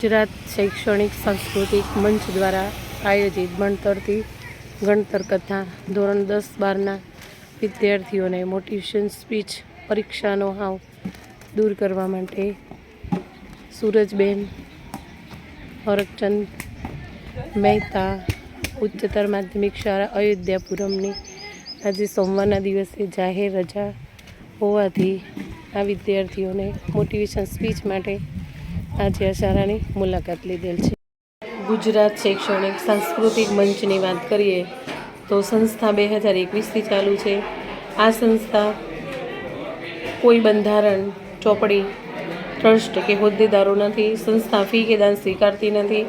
ગુજરાત શૈક્ષણિક સાંસ્કૃતિક મંચ દ્વારા આયોજિત ભણતરથી ગણતર કથા ધોરણ દસ બારના વિદ્યાર્થીઓને મોટિવેશન સ્પીચ પરીક્ષાનો હાવ દૂર કરવા માટે સૂરજબેન, હરકચંદ મહેતા, ઉચ્ચતર માધ્યમિક શાળા અયોધ્યાપુરમની આજે સોમવારના દિવસે જાહેર રજા હોવાથી આ વિદ્યાર્થીઓને મોટિવેશન સ્પીચ માટે આજે શાળાની મુલાકાત લીધેલ છે. ગુજરાત શૈક્ષણિક સાંસ્કૃતિક મંચની વાત કરીએ તો સંસ્થા બે હજાર એકવીસથી ચાલુ છે. આ સંસ્થા કોઈ બંધારણ, ચોપડી, ટ્રસ્ટ કે હોદ્દેદારો નથી, સંસ્થા ફી કે દાન સ્વીકારતી નથી.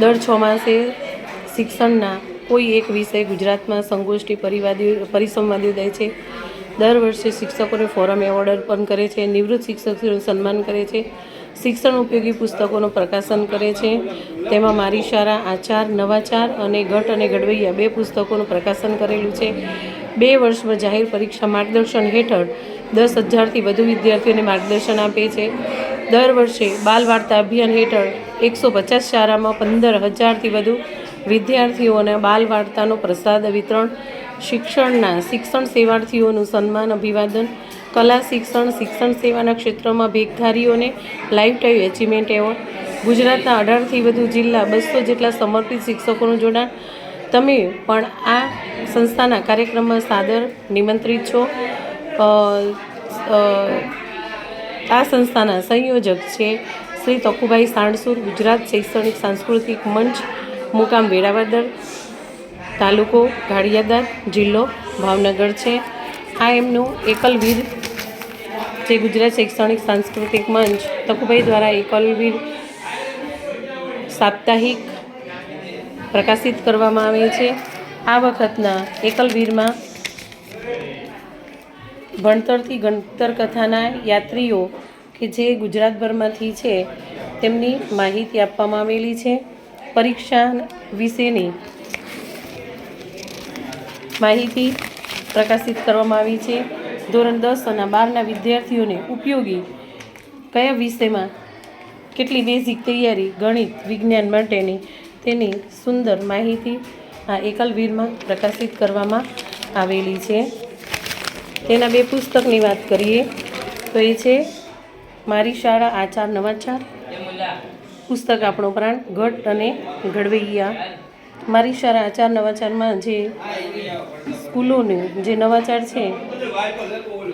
દર છ માસે શિક્ષણના કોઈ એક વિષય ગુજરાતમાં સંગોષ્ઠી પરિવાદી, પરિસંવાદ થાય છે. દર વર્ષે શિક્ષકોને ફોરમ એવોર્ડ અર્પણ કરે છે, નિવૃત્ત શિક્ષકોનું સન્માન કરે છે. શિક્ષણ ઉપયોગી પુસ્તકોનું પ્રકાશન કરે છે. તેમાં મારી શાળા, આચાર, નવાચાર અને ઘટ અને ઘડવૈયા બે પુસ્તકોનું પ્રકાશન કરેલું છે. બે વર્ષમાં જાહેર પરીક્ષા માર્ગદર્શન હેઠળ દસ હજારથી વધુ વિદ્યાર્થીઓને માર્ગદર્શન આપે છે. દર વર્ષે બાલ વાર્તા અભિયાન હેઠળ એકસો પચાસ શાળામાં પંદર હજારથી વધુ વિદ્યાર્થીઓને બાલ વાર્તાનો પ્રસાદ વિતરણ, શિક્ષણના શિક્ષણ સેવાર્થીઓનું સન્માન, અભિવાદન કલા શિક્ષણ શિક્ષણ સેવાના ક્ષેત્રમાં ભેગધારીઓને લાઈફ ટાઈમ એચિવમેન્ટ એવોર્ડ ગુજરાતના અઢારથી વધુ જિલ્લા બસો જેટલા સમર્પિત શિક્ષકોનું જોડાણ. તમે પણ આ સંસ્થાના કાર્યક્રમમાં સાદર નિમંત્રિત છો. આ સંસ્થાના સંયોજક છે શ્રી તકુભાઈ સાણસુર, ગુજરાત શૈક્ષણિક સાંસ્કૃતિક મંચ, મુકામ વેળાવદર તાલુકો ગાળિયાદાર જિલ્લો ભાવનગર છે. આ એમનું એકલવીર જે ગુજરાત શૈક્ષણિક સાંસ્કૃતિક મંચ તકુભાઈ દ્વારા એકલવીર સાપ્તાહિક પ્રકાશિત કરવામાં આવે છે. આ વખતના એકલવીરમાં ભણતરથી ગણતર કથાના યાત્રીઓ કે જે ગુજરાતભરમાંથી છે તેમની માહિતી આપવામાં આવેલી છે. પરીક્ષા વિશેની માહિતી પ્રકાશિત કરવામાં આવી છે. ધોરણ દસ અને બારના વિદ્યાર્થીઓને ઉપયોગી કયા વિષયમાં કેટલી બેઝિક તૈયારી ગણિત, વિજ્ઞાન માટેની તેની સુંદર માહિતી આ એકલવીરમાં પ્રકાશિત કરવામાં આવેલી છે. તેના બે પુસ્તકની વાત કરીએ તો એ છે મારી શાળા આચાર નવાચાર. પુસ્તક આપણો પ્રાણ ઘટ અને ઘડવૈયા. મારી શાળા આચાર નવાચારમાં જે સ્કૂલોનું જે નવાચાર છે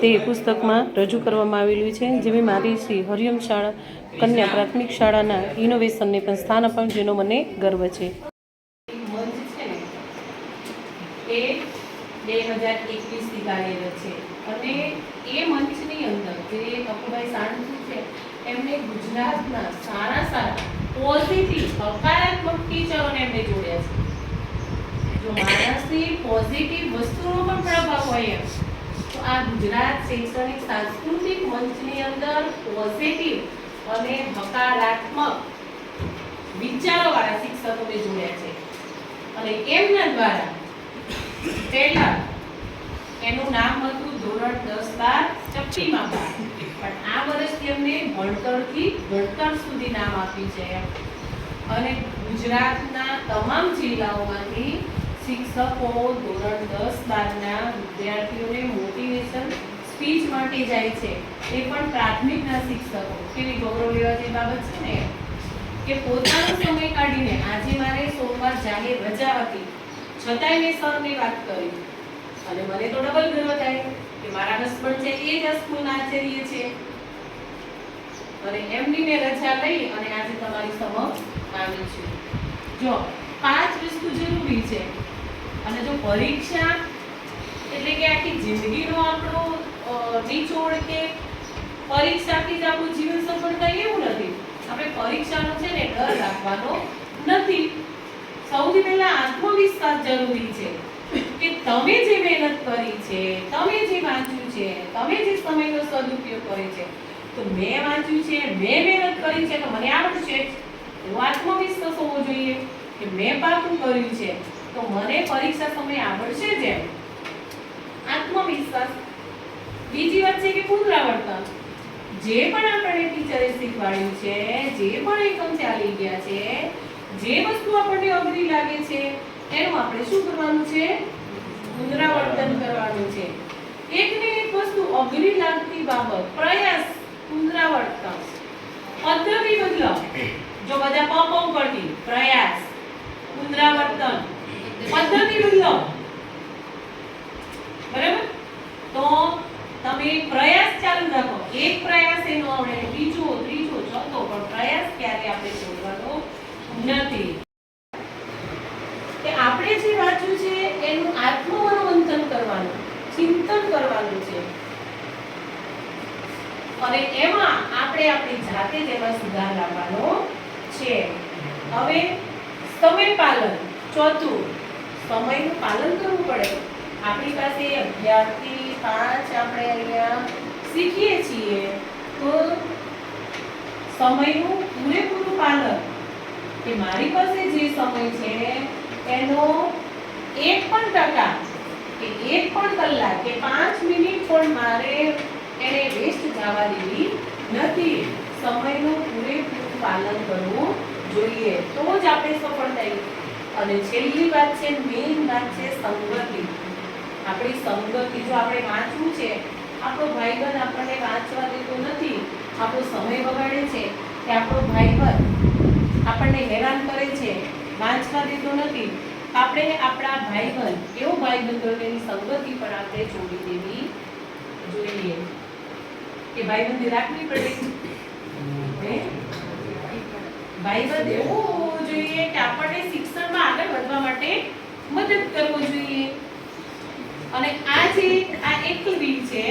તે પુસ્તકમાં રજૂ કરવામાં આવેલું છે, જેમાં મારી શ્રી હરિયમ શાળા, કન્યા પ્રાથમિક શાળાના ઇનોવેશનને પણ સ્થાન અપાયું, જેનો મને ગર્વ છે. બે હજાર એકવીસથી કાર્યરત છે. અને એ મંચની અંદર જે કપુભાઈ સાણંદ છે, એમને ગુજરાતના સારા સારા પોઝિટિવ હકારાત્મક ટીચરોને એમને જોડ્યા છે. જો માણસની પોઝિટિવ વસ્તુનો પણ પ્રભાવ હોય તો આ ગુજરાત શૈક્ષણિક સાંસ્કૃતિક મંચની અંદર પોઝિટિવ અને હકારાત્મક વિચારોવાળા શિક્ષકોને જોડ્યા છે અને એમના દ્વારા પહેલા એનું નામ હતું ધોરણ દસ બાર ચપટીમાં બાર પણ આ વર્ષથી એમને ભણતરથી ભણતર સુધી નામ આપ્યું છે. અને ગુજરાતના તમામ જિલ્લાઓમાંથી શિક્ષકો, ધોરણ દસ બારના વિદ્યાર્થીઓને મોટિવેશન સ્પીચ માટે જાય છે. એ પણ પ્રાથમિકના શિક્ષકો. કેવી ગૌરવ લેવા જેવી બાબત છે ને? કે પોતાનો સમય કાઢીને આજે મારે સોમવાર જાહેર રજા હતી. છતાંય મેં સરની વાત કરી. અને મને તો ડબલ ગર્વ થાય કે મારા હસબન્ડ છે એ જ સ્કૂલ આચાર્ય છે. અને એમની મેં રજા લઈ અને આજે તમારી સમક્ષ આવી છું. જો, પાંચ વસ્તુ જરૂરી છે. અને જો પરીક્ષા એટલે કે આખી જિંદગીનો આપણો નિચોડ કે પરીક્ષાથી જ આપણું જીવન સફળ થાય એવું નથી. આપણે પરીક્ષાનો છે ને ડર રાખવાનો નથી. સૌથી પહેલા આત્મવિશ્વાસ જરૂરી છે કે તમે જે મહેનત કરી છે, તમે જે વાંચ્યું છે, તમે જે સમયનો સદુપયોગ કરે છે, તો મેં વાંચ્યું છે, મેં મહેનત કરી છે, તો મને આવડશે. એવો આત્મવિશ્વાસ હોવો જોઈએ કે મેં પાકું કર્યું છે. તો મને પરીક્ષા સમય આવડશે જેમ આત્મવિશ્વાસ. બીજી વાત છે કે પુનરાવર્તન. જે પણ આપણને ટીચરે શીખવાડ્યું છે, જે પણ એકમ ચાલી ગયા છે, જે વસ્તુ આપણને અઘરી લાગે છે, એનું આપણે શું કરવાનું છે? પુનરાવર્તન કરવાનું છે. એક ને એક વસ્તુ અઘરી લાગતી બાબત, પ્રયાસ, પુનરાવર્તન. પદ્ધતિ બદલો. જો બધા પપ ઉપરથી પ્રયાસ, પુનરાવર્તન. પદ્ધતિ બદલો બરાબર? તો તમે પ્રયાસ ચાલુ રાખો. એક પ્રયાસ એનો આવડે બીજો, ત્રીજો, ચોથો, પણ પ્રયાસ ક્યારે આપણે છોડવાનો નથી. કે આપણે જે વાંચ્યું છે, એનું આત્મમનોમંથન કરવાનું, ચિંતન કરવાનું છે. અને એમાં આપણે આપણી જાતે એમાં સુધાર લાવવાનો છે. હવે સમય પાલન ચોથું સમયનું પાલન કરવું પડે. આપણી પાસે અગિયારથી પાંચ આપણે અહીંયા શીખીએ છીએ, તો સમયનું પૂરેપૂરું પાલન, કે મારી પાસે જે સમય છે, એનો એક પણ ટકા, કે એક પણ કલાક, કે પાંચ મિનિટ પણ મારે એને વેસ્ટ જવા દેવી નથી. સમયનું પૂરેપૂરું પાલન કરવું જોઈએ. તો જ આપણે સફળ અને છેલ્લી વાત છે મેઇન વાત છે સંગતિ. આપણી સંગતિ જો આપણે વાંચવું છે, આપણો ભાઈબંધ આપણને વાંચવા દેતો નથી, આપણો સમય બગાડે છે, કે આપણો ભાઈબંધ આપણને હેરાન કરે છે, વાંચવા દેતો નથી આપણે આપણા ભાઈબંધ એવો ભાઈબંધ એની સંગતિ પણ આપણે છોડી દેવી જોઈએ. કે ભાઈબંધી રાખવી પડે? ભાઈબંધ એવો હોવો કે આપણને શિક્ષણમાં આગળ વધવા માટે મદદ કરવો જોઈએ. અને આ જે, આ એકલવી છે,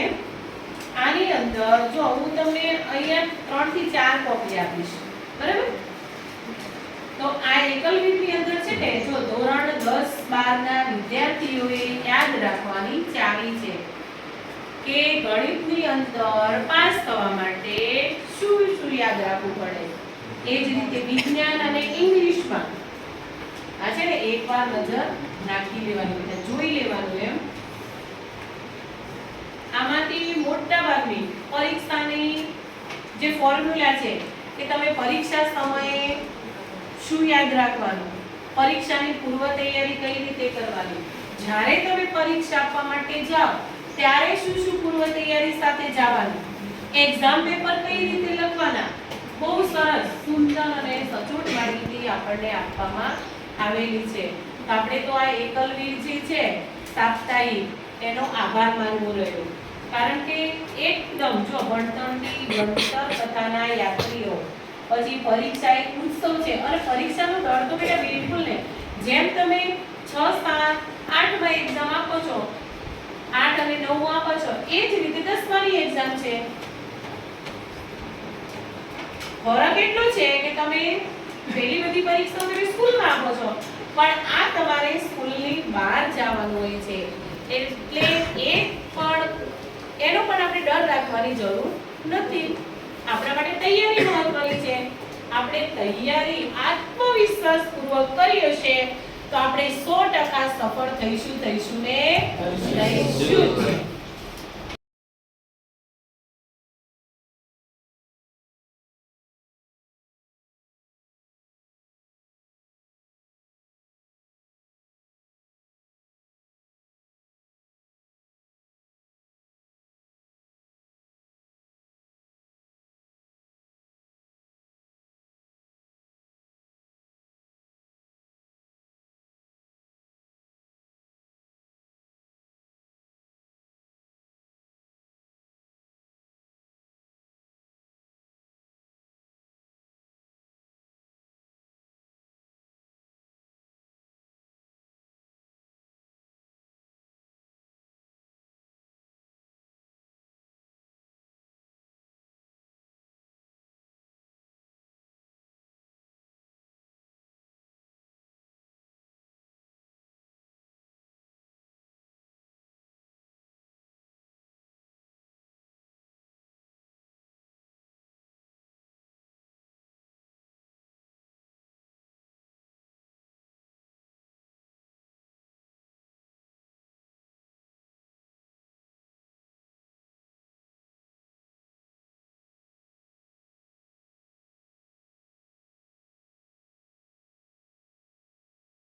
આની અંદર જો હું તમને અહીંયા ત્રણથી ચાર કોપી આપીશ, બરાબર? તો આ એકલવીની અંદર છે ને, જો ધોરણ 10 12 ના વિદ્યાર્થીઓએ યાદ રાખવાની ચાવી છે કે ગણિતની અંદર પાસ થવા માટે શું શું યાદ રાખવું પડે? એ જ રીતે વિજ્ઞાન અને ઇંગ્લિશમાં. આ છે ને એકવાર નજર નાખી લેવાની એટલે જોઈ લેવાનું એમ. આમાંથી મોટા ભાગની પરીક્ષાની જે ફોર્મ્યુલા છે કે તમે પરીક્ષા સમયે શું યાદ રાખવાનું? પરીક્ષાની પૂર્વ તૈયારી કઈ રીતે કરવાની? જ્યારે તમે પરીક્ષા આપવા માટે જાઓ, ત્યારે શું શું પૂર્વ તૈયારી સાથે જવાનું? એક્ઝામ પેપર કઈ રીતે લખવાના? બહુ સરસ સુંદર અને સચોટ માહિતી આપણને આપવામાં આવેલી છે. તો આપણે તો આ એકલવીર જે છે, સાપ્તાહિક, એનો આભાર માનવો રહ્યો. કારણ કે એકદમ જો ભણતરની ભણતર કથાના યાત્રીઓ, પછી પરીક્ષા એક ઉત્સવ છે, અને પરીક્ષાનો ડર તો બેટા બિલકુલ ને જેમ તમે છ, સાત આઠમાં એક્ઝામ આપો છો, આઠ અને નવ આપો છો, એ જ રીતે દસમાની એક્ઝામ છે. ફરક એટલો છે કે તમે પેલી બધી પરીક્ષા તમે સ્કૂલમાં આપો છો. પણ આ તમારે સ્કૂલની બહાર જવાનું હોય છે. એટલે એ પણ એનો પણ આપણે ડર રાખવાની જરૂર નથી. આપણા માટે તૈયારી મહત્વની છે. આપણે તૈયારી આત્મવિશ્વાસ પૂર્વક કરી હશે તો આપણે સો ટકા સફળ થઈશું થઈશું ને થઈશું.